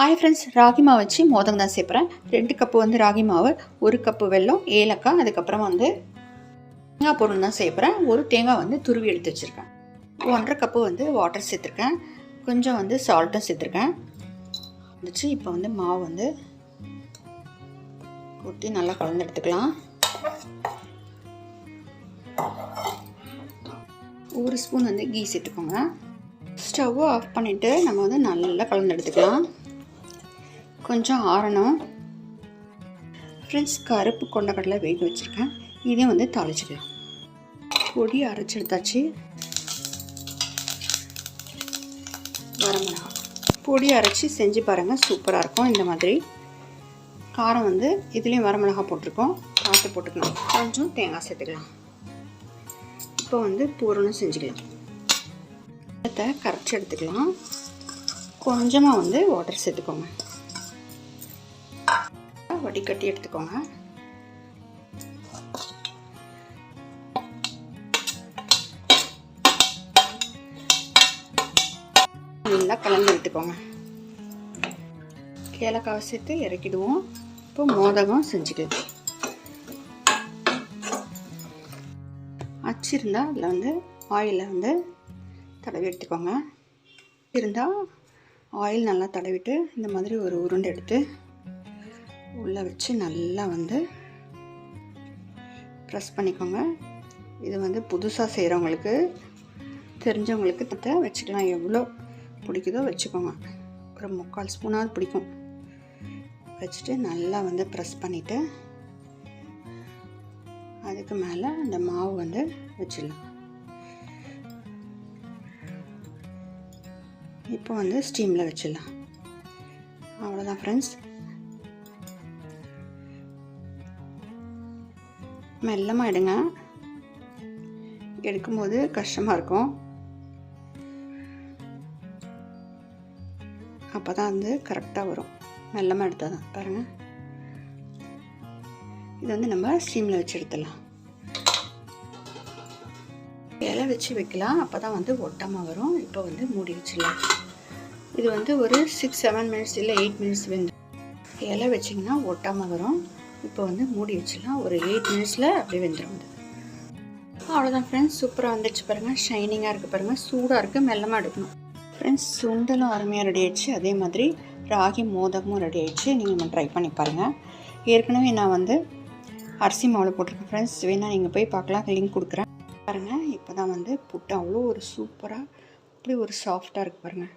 Hi friends ragi மாவு வச்சு மோதகம் தான் சேர்க்குறேன் ரெண்டு கப்பு வந்து ராகி மாவு ஒரு கப்பு வெல்லம் ஏலக்காய் அதுக்கப்புறம் வந்து தேங்காய் பொருள் தான் சேர்க்குறேன் ஒரு தேங்காய் வந்து துருவி எடுத்து வச்சுருக்கேன். ஒன்றரை கப்பு வந்து வாட்டர் சேர்த்துருக்கேன். கொஞ்சம் வந்து சால்ட்டும் சேர்த்துருக்கேன். வந்துச்சு இப்போ வந்து மாவு வந்து கொட்டி நல்லா கலந்து எடுத்துக்கலாம். ஒரு ஸ்பூன் வந்து கீ சேர்த்துக்கோங்க. ஸ்டவ்வை ஆஃப் பண்ணிவிட்டு நம்ம வந்து நல்லா கலந்து எடுத்துக்கலாம். கொஞ்சம் ஆறணும். ஃப்ரெண்ட்ஸ் கருப்பு கொண்டக்கடலை வேக வச்சுருக்கேன். இதையும் வந்து தாளிச்சிக்கலாம் பொடி அரைச்சி எடுத்தாச்சு. வரமிளகா பொடி அரைச்சி செஞ்சு பாருங்கள் சூப்பராக இருக்கும் இந்த மாதிரி. காரம் வந்து இதுலேயும் வரமிளகா போட்டிருக்கோம். பார்த்து போட்டுக்கலாம். கொஞ்சம் தேங்காய் சேர்த்துக்கலாம். இப்போ வந்து பூரணம் செஞ்சுக்கலாம். இதை கரைச்சி எடுத்துக்கலாம். கொஞ்சமாக வந்து வாட்டர் சேர்த்துக்கோங்க. வடிகட்டி எடுத்துக்கோங்க. நல்லா கலந்து விட்டுக்கோங்க ஏலக்காவை சேர்த்து இறக்கிடுவோம். இப்போ மோதகம் செஞ்சுக்கலாம் அச்சு இருந்தால் அதில் வந்து ஆயிலில் வந்து தடவி எடுத்துக்கோங்க. இருந்தால் ஆயில் நல்லா தடவிட்டு இந்த மாதிரி ஒரு உருண்டை எடுத்து உள்ளே வச்சு நல்லா வந்து ப்ரெஸ் பண்ணிக்கோங்க. இது வந்து புதுசாக செய்கிறவங்களுக்கு தெரிஞ்சவங்களுக்கு தத்தை வச்சுக்கலாம். எவ்வளோ பிடிக்குதோ வச்சுக்கோங்க. ஒரு முக்கால் ஸ்பூனாவது பிடிக்கும். வச்சுட்டு நல்லா வந்து ப்ரெஸ் பண்ணிவிட்டு அதுக்கு மேலே அந்த மாவு வந்து வச்சிடலாம். இப்போ வந்து ஸ்டீமில் வச்சிடலாம். அவ்வளோதான் ஃப்ரெண்ட்ஸ் மெல்லமாக எடுங்க எடுக்கும்போது கஷ்டமாக இருக்கும். அப்போ தான் வந்து கரெக்டாக வரும். மெல்லமாக எடுத்தால் தான் பாருங்கள் இது வந்து நம்ம ஸ்டீமில் வச்சு எடுத்துடலாம். இலை வச்சு வைக்கலாம். அப்போ தான் வந்து ஒட்டமாக வரும். இப்போ வந்து மூடி வச்சிடலாம். இது வந்து ஒரு சிக்ஸ் செவன் மினிட்ஸ் இல்லை எயிட் மினிட்ஸ் வெந்து இலை வச்சிங்கன்னா ஒட்டாமல் வரும். இப்போ வந்து மூடி வச்சிடலாம். ஒரு எயிட் மினிட்ஸில் அப்படியே வெந்துடும் அது. அவ்வளோதான் ஃப்ரெண்ட்ஸ் சூப்பராக வந்துடுச்சு பாருங்கள் ஷைனிங்காக இருக்குது பாருங்கள் சூடாக இருக்குது மெல்லமாக எடுக்கணும். ஃப்ரெண்ட்ஸ் சுண்டலும் அருமையாக ரெடி ஆயிடுச்சு. அதே மாதிரி ராகி மோதகமும் ரெடி ஆயிடுச்சு. நீங்கள் ட்ரை பண்ணி பாருங்கள் ஏற்கனவே நான் வந்து அரிசி மாவில் போட்டிருக்கேன் ஃப்ரெண்ட்ஸ் வேணால் நீங்கள் போய் பார்க்கலாம். லிங்க் கொடுக்குறேன். பாருங்கள் இப்போ தான் வந்து புட்டு அவ்வளோ ஒரு சூப்பராக அப்படி ஒரு சாஃப்டாக இருக்குது பாருங்கள்